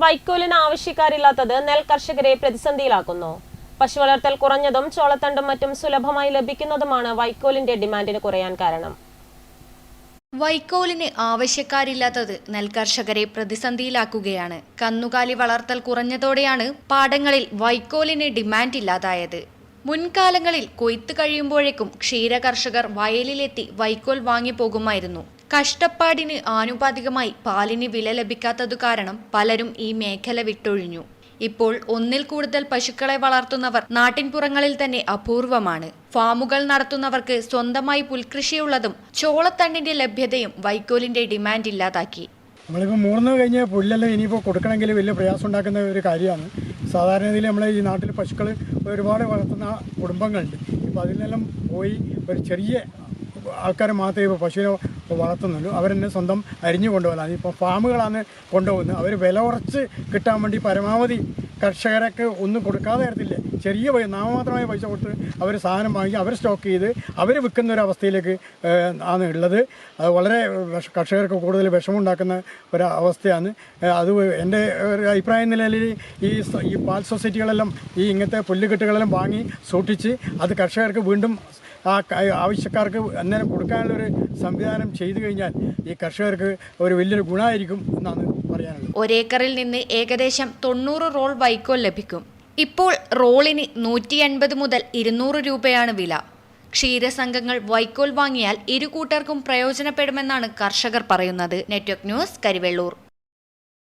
വൈക്കോലിന് ആവശ്യക്കാരില്ലാത്തത് നെൽ കർഷകരെ പ്രതിസന്ധിയിലാക്കുന്നു. പശു വളർത്തൽ കുറഞ്ഞതും ചോളത്തണ്ടും മറ്റും സുലഭമായി ലഭിക്കുന്നതുമാണ് വൈക്കോലിന്റെ ഡിമാൻഡിന് കുറയാൻ കാരണം. വൈക്കോലിന് ആവശ്യക്കാരില്ലാത്തത് നെൽകർഷകരെ പ്രതിസന്ധിയിലാക്കുകയാണ്. കന്നുകാലി വളർത്തൽ കുറഞ്ഞതോടെയാണ് പാടങ്ങളിൽ വൈക്കോലിന് ഡിമാൻഡ് ഇല്ലാതായത്. മുൻകാലങ്ങളിൽ കൊയ്ത്ത് കഴിയുമ്പോഴേക്കും ക്ഷീരകർഷകർ വയലിലെത്തി വൈക്കോൽ വാങ്ങിപ്പോകുമായിരുന്നു. കഷ്ടപ്പാടിന് ആനുപാതികമായി പാലിന് വില ലഭിക്കാത്തതു കാരണം പലരും ഈ മേഖല വിട്ടൊഴിഞ്ഞു. ഇപ്പോൾ ഒന്നിൽ കൂടുതൽ പശുക്കളെ വളർത്തുന്നവർ നാട്ടിൻപുറങ്ങളിൽ തന്നെ അപൂർവമാണ്. ഫാമുകൾ നടത്തുന്നവർക്ക് സ്വന്തമായി പുൽകൃഷിയുള്ളതും ചോളത്തണ്ണിന്റെ ലഭ്യതയും വൈക്കോലിന്റെ ഡിമാൻഡ് ഇല്ലാതാക്കി. നമ്മളിപ്പോൾ മൂർന്ന് കഴിഞ്ഞ് പുല്ലെല്ലാം ഇനിയിപ്പോൾ കൊടുക്കണമെങ്കിൽ വലിയ പ്രയാസം ഉണ്ടാക്കുന്ന ഒരു കാര്യമാണ്. സാധാരണ രീതിയിൽ നമ്മൾ ഈ നാട്ടിൽ പശുക്കൾ ഒരുപാട് വളർത്തുന്ന കുടുംബങ്ങളുണ്ട്. ഇപ്പോൾ അതിലെല്ലാം പോയി ഒരു ചെറിയ ആൾക്കാർ മാത്രമേ ഇപ്പോൾ പശുവിനെ വളർത്തുന്നുള്ളൂ അവരെന്നെ സ്വന്തം അരിഞ്ഞു കൊണ്ടുപോകാനാണ് ഇപ്പോൾ ഫാമുകളാണ് കൊണ്ടുപോകുന്നത്. അവർ വില കുറച്ച് കിട്ടാൻ വേണ്ടി പരമാവധി കർഷകരൊക്കെ ഒന്നും കൊടുക്കാതെ തരത്തില്ല ചെറിയ പൈസ നാമമാത്രമായ പൈസ കൊടുത്ത് അവർ സാധനം വാങ്ങി അവർ സ്റ്റോക്ക് ചെയ്ത് അവർ വിൽക്കുന്ന ഒരു അവസ്ഥയിലേക്ക് ആണ് ഉള്ളത്. അത് വളരെ കർഷകർക്ക് കൂടുതൽ വിഷമമുണ്ടാക്കുന്ന ഒരു അവസ്ഥയാണ്. അത് എന്റെ ഒരു അഭിപ്രായ നിലയിൽ ഈ ഈ പാൽ സൊസൈറ്റികളെല്ലാം ഈ ഇങ്ങനത്തെ പുല്ലുകെട്ടുകളെല്ലാം വാങ്ങി സൂക്ഷിച്ച് അത് കർഷകർക്ക് വീണ്ടും ആ ആവശ്യക്കാർക്ക് അന്നേരം കൊടുക്കാനുള്ളൊരു സംവിധാനം ചെയ്തു കഴിഞ്ഞാൽ ഈ കർഷകർക്ക് ഒരു വലിയൊരു ഗുണമായിരിക്കും എന്നാണ് പറയാനുള്ളത്. ഒരേക്കറിൽ നിന്ന് ഏകദേശം തൊണ്ണൂറ് റോൾ വൈക്കോൽ ലഭിക്കും. ഇപ്പോൾ റോളിന് നൂറ്റി എൺപത് മുതൽ ഇരുന്നൂറ് രൂപയാണ് വില. ക്ഷീരസംഘങ്ങൾ വൈക്കോൽ വാങ്ങിയാൽ ഇരു കൂട്ടർക്കും പ്രയോജനപ്പെടുമെന്നാണ് കർഷകർ പറയുന്നത്. Network news Karivellur.